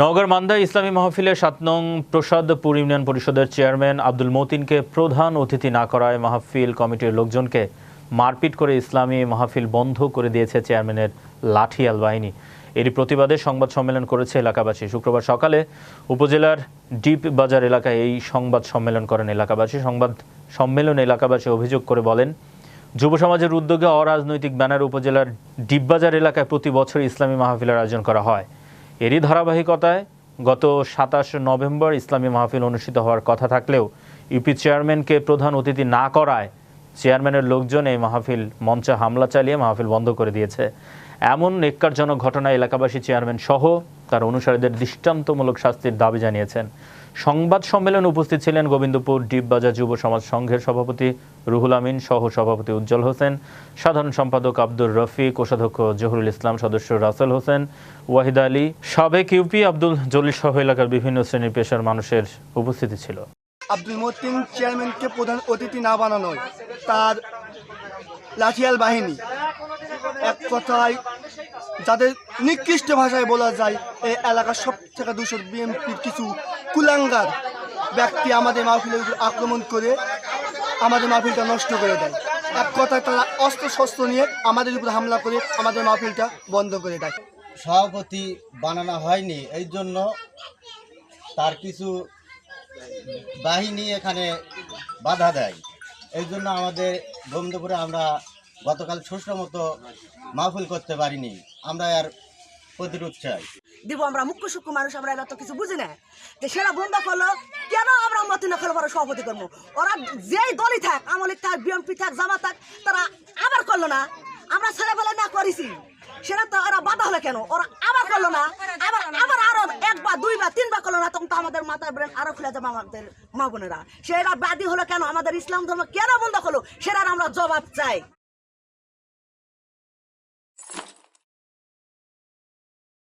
নওগাঁর মান্দা ইসলামী মাহফিলে সাত নং প্রসাদপুর ইউনিয়ন পরিষদের চেয়ারম্যান আব্দুল মতিনকে প্রধান অতিথি না করায় মাহফিল কমিটির লোকজনকে মারপিট করে ইসলামী মাহফিল বন্ধ করে দিয়েছে চেয়ারম্যানের লাঠিয়াল বাহিনী এরই প্রতিবাদে সংবাদ সম্মেলন করেছে এলাকাবাসী। শুক্রবার সকালে উপজেলার ডিপ বাজার এলাকায় এই সংবাদ সম্মেলন করেন এলাকাবাসী। সংবাদ সম্মেলনে এলাকাবাসী অভিযোগ করে বলেন, যুব সমাজের উদ্যোগে অরাজনৈতিক ব্যানার উপজেলার ডিপবাজার এলাকায় প্রতি বছর ইসলামী মাহফিলের আয়োজন করা হয়। এরই ধারাবাহিকতায় গত সাতাশ নভেম্বর ইসলামী মাহফিল অনুষ্ঠিত হওয়ার কথা থাকলেও ইউপি চেয়ারম্যানকে প্রধান অতিথি না করায় চেয়ারম্যানের লোকজন এই মাহফিল মঞ্চে হামলা চালিয়ে মাহফিল বন্ধ করে দিয়েছে। এমন নেককারজনক ঘটনা এলাকাবাসী চেয়ারম্যান সহ তার অনুসারীদের দৃষ্টান্তমূলক শাস্তির দাবি জানিয়েছেন। সংবাদ সম্মেলনে উপস্থিত ছিলেন গোবিন্দপুর ডিপবাজার যুব সমাজ সংঘের সভাপতি রুহুল আমিন, সহ সভাপতি উজ্জ্বল হোসেন, সাধারণ সম্পাদক আব্দুর রফিক, কোষাধ্যক্ষ জহুরুল ইসলাম, সদস্য রাসেল হোসেন, ওয়াহিদ আলী, সাবেক ইউপি আব্দুল জলিল সহ এলাকার বিভিন্ন শ্রেণির পেশার মানুষের উপস্থিতি ছিল। আব্দুল মতিন চেয়ারম্যানকে প্রধান অতিথি না বানানো তার লাঠিয়াল বাহিনী এক কথায় যাদের নিকৃষ্ট ভাষায় বলা যায় এই এলাকার সব থেকে দুশো বিএনপির কিছু কুলাঙ্গার ব্যক্তি আমাদের মাহফিলের উপর আক্রমণ করে আমাদের মাহফিলটা নষ্ট করে দেয়। এক কথায় তারা অস্ত্র শস্ত্র নিয়ে আমাদের উপর হামলা করে আমাদের মাহফিলটা বন্ধ করে দেয়। সভাপতি বানানো হয়নি, এই জন্য তার কিছু বাহিনী এখানে বাধা দেয়। এই জন্য আমাদের গোবিন্দপুরে আমরা গতকাল সুষ্ঠু মতো মাহফিল করতে পারিনি। আমরা আর প্রতিরোধ চাই। দিব আমরা মুখ্য সূক্ষ্ম মানুষ, আমরা কিছু বুঝি না যে বন্ধ করল, কেন আমরা সভাপতি করব? ওরা যেই দলই থাক আমলিক থাক, বিএনপি থাক, জামা থাক, তারা আবার করল না। আমরা ছেলেবেলা না করেছি। সেটা তো ওরা বাধা হলো কেন? ওরা আবার করল না। আবার আবার আরও একবার, দুইবার, তিনবার করল না, তখন তো আমাদের মাথায় ব্রেন আরও খুলে যাবে আমাদের মা বোনেরা। সেটা বাদী হলো কেন? আমাদের ইসলাম ধর্ম কেন বন্ধ করল? সেটার আমরা জবাব চাই।